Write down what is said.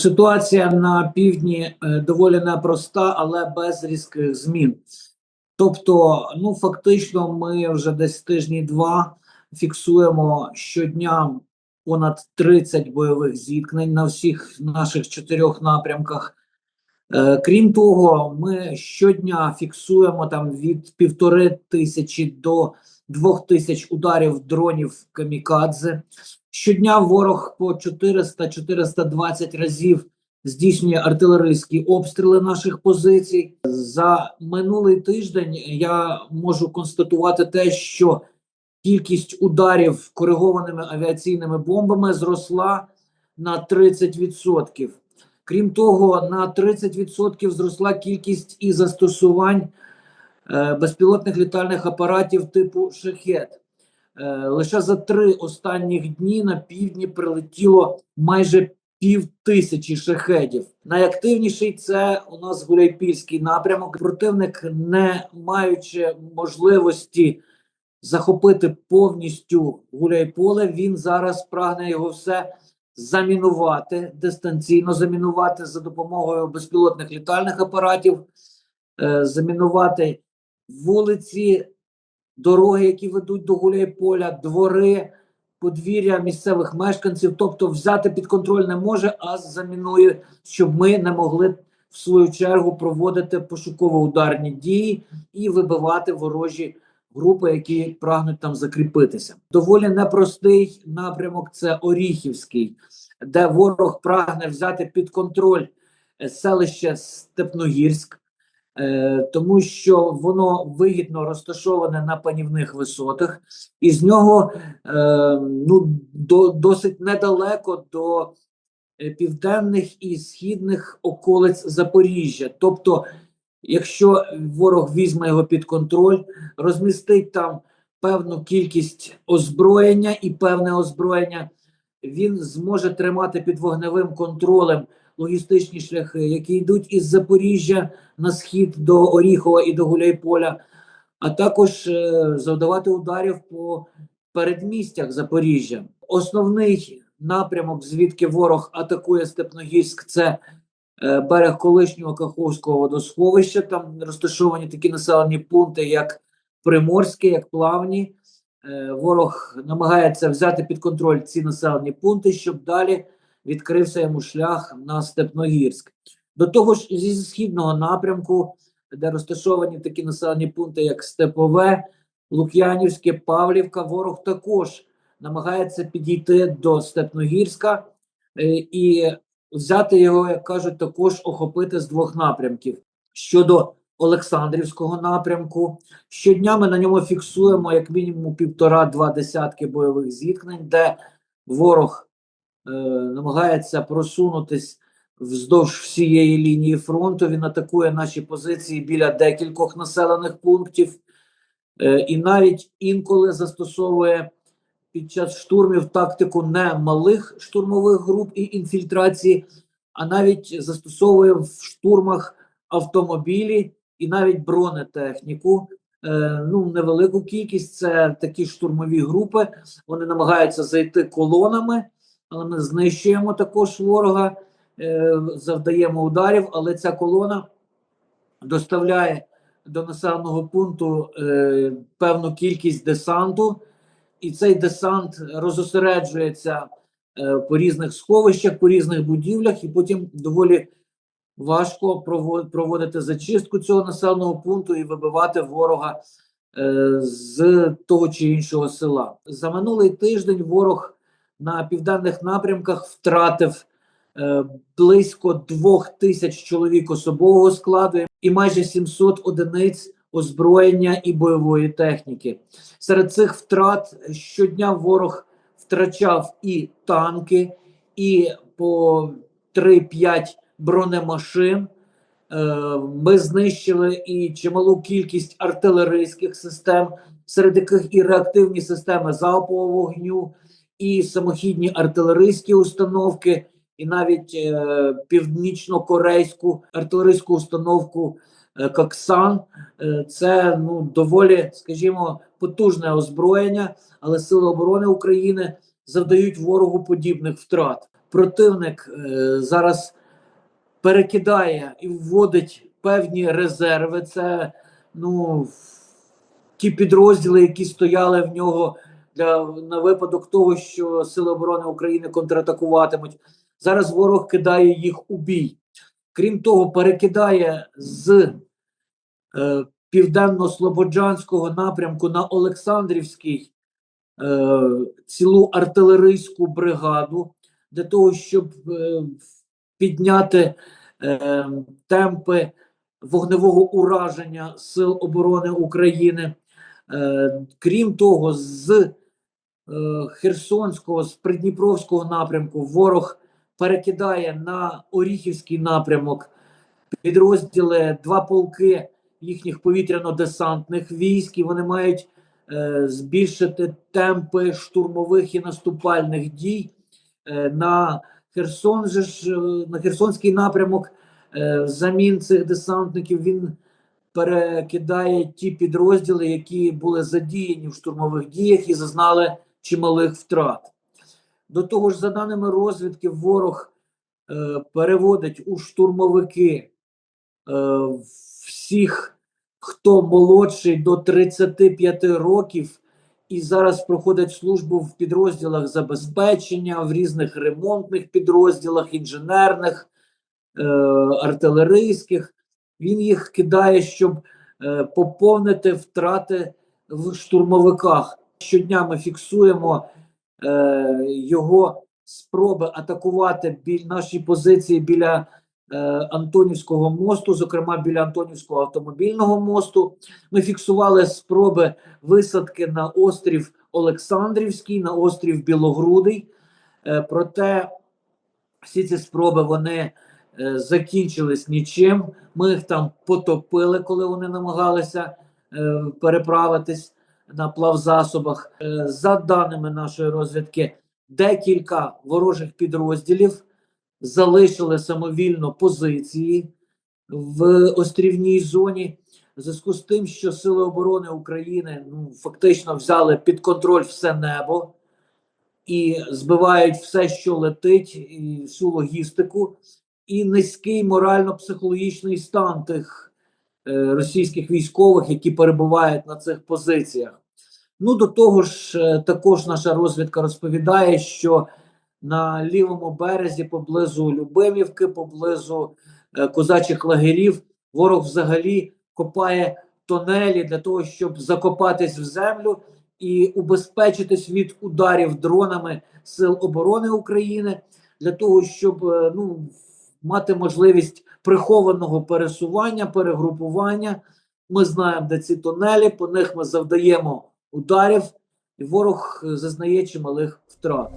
Ситуація на півдні е, доволі непроста, але без різких змін. Тобто, ну фактично, ми вже десь тижні два фіксуємо щодня понад 30 бойових зіткнень на всіх наших чотирьох напрямках. Е, Крім того, ми щодня фіксуємо там від півтори тисячі до двох тисяч ударів дронів камікадзе. Щодня ворог по 400-420 разів здійснює артилерійські обстріли наших позицій. За минулий тиждень я можу констатувати те, що кількість ударів коригованими авіаційними бомбами зросла на 30%. Крім того, на 30% зросла кількість і застосувань е, безпілотних літальних апаратів типу шахет. Е, лише за три останніх дні на півдні прилетіло майже пів тисячі шахедів. Найактивніший це у нас Гуляйпільський напрямок. Противник, не маючи можливості захопити повністю Гуляйполе, він зараз прагне його все замінувати, дистанційно замінувати за допомогою безпілотних літальних апаратів, е, замінувати вулиці, дороги, які ведуть до Гуляйполя, двори, подвір'я місцевих мешканців, тобто взяти під контроль не може, а замінує, щоб ми не могли в свою чергу проводити пошуково-ударні дії і вибивати ворожі групи, які прагнуть там закріпитися. Доволі непростий напрямок це Оріхівський, де ворог прагне взяти під контроль селище Степногірськ. Е, тому що воно вигідно розташоване на панівних висотах, і з нього е, ну, до, досить недалеко до е, південних і східних околиць Запоріжжя. Тобто, якщо ворог візьме його під контроль, розмістить там певну кількість озброєння і певне озброєння, він зможе тримати під вогневим контролем логістичні шляхи, які йдуть із Запоріжжя на схід до Оріхова і до Гуляйполя, а також е, завдавати ударів по передмістях Запоріжжя. Основний напрямок, звідки ворог атакує Степногірськ, це е, берег колишнього Каховського водосховища. Там розташовані такі населені пункти, як Приморське, як Плавні. Е, ворог намагається взяти під контроль ці населені пункти, щоб далі відкрився йому шлях на Степногірськ. До того ж, зі східного напрямку, де розташовані такі населені пункти, як Степове, Лук'янівське, Павлівка, ворог також намагається підійти до Степногірська е, і взяти його, як кажуть, також охопити з двох напрямків. Щодо Олександрівського напрямку, щодня ми на ньому фіксуємо як мінімум півтора-два десятки бойових зіткнень, де ворог намагається просунутись вздовж всієї лінії фронту. Він атакує наші позиції біля декількох населених пунктів, е, і навіть інколи застосовує під час штурмів тактику не малих штурмових груп і інфільтрації, а навіть застосовує в штурмах автомобілі і навіть бронетехніку. Е, ну, невелику кількість це такі штурмові групи. Вони намагаються зайти колонами але ми знищуємо також ворога, е, завдаємо ударів, але ця колона доставляє до населеного пункту е, певну кількість десанту, і цей десант розосереджується е, по різних сховищах, по різних будівлях, і потім доволі важко проводити зачистку цього населеного пункту і вибивати ворога з того чи іншого села. За минулий тиждень ворог на південних напрямках втратив е, близько двох тисяч чоловік особового складу і майже 700 одиниць озброєння і бойової техніки. Серед цих втрат щодня ворог втрачав і танки, і по 3-5 бронемашин. Е, ми знищили і чималу кількість артилерійських систем, серед яких і реактивні системи залпового вогню, і самохідні артилерійські установки, і навіть е, північно-корейську артилерійську установку е, Коксан. Е, це ну доволі, скажімо, потужне озброєння, але Сили оборони України завдають ворогу подібних втрат. противник е, зараз перекидає і вводить певні резерви. Це ну, ті підрозділи, які стояли в нього для на випадок того, що Сили оборони України контратакуватимуть. Зараз ворог кидає їх у бій. Крім того, перекидає з е, південно-слободжанського напрямку на Олександрівський е, цілу артилерійську бригаду для того, щоб е, підняти е, темпи вогневого ураження Сил оборони України. Е, крім того, з Херсонського, з Придніпровського напрямку ворог перекидає на Оріхівський напрямок підрозділи два полки їхніх повітряно-десантних військ, і вони мають е, збільшити темпи штурмових і наступальних дій е, на Херсон. Же ж е, на Херсонський напрямок е, замін цих десантників він перекидає ті підрозділи, які були задіяні в штурмових діях і зазнали чималих втрат. До того ж, за даними розвідки, ворог е, переводить у штурмовики е, всіх, хто молодший до 35 років, і зараз проходить службу в підрозділах забезпечення, в різних ремонтних підрозділах, інженерних, е, артилерійських. Він їх кидає, щоб е, поповнити втрати в штурмовиках. Щодня ми фіксуємо е, його спроби атакувати біль наші позиції біля е, Антонівського мосту, зокрема біля Антонівського автомобільного мосту. Ми фіксували спроби висадки на острів Олександрівський, на острів Білогрудий. Е, проте всі ці спроби вони е, закінчились нічим. Ми їх там потопили, коли вони намагалися е, переправитись на плавзасобах. Е, за даними нашої розвідки, декілька ворожих підрозділів залишили самовільно позиції в острівній зоні. В зв'язку з тим, що Сили оборони України ну, фактично взяли під контроль все небо і збивають все, що летить, і всю логістику, і низький морально-психологічний стан тих е, російських військових, які перебувають на цих позиціях. Ну до того ж, е, також наша розвідка розповідає, що на лівому березі, поблизу Любимівки, поблизу е, козачих лагерів, ворог взагалі копає тонелі для того, щоб закопатись в землю і убезпечитись від ударів дронами Сил оборони України, для того, щоб е, ну, мати можливість прихованого пересування, перегрупування. Ми знаємо, де ці тунелі, по них ми завдаємо ударів, і ворог е, зазнає чималих втрат.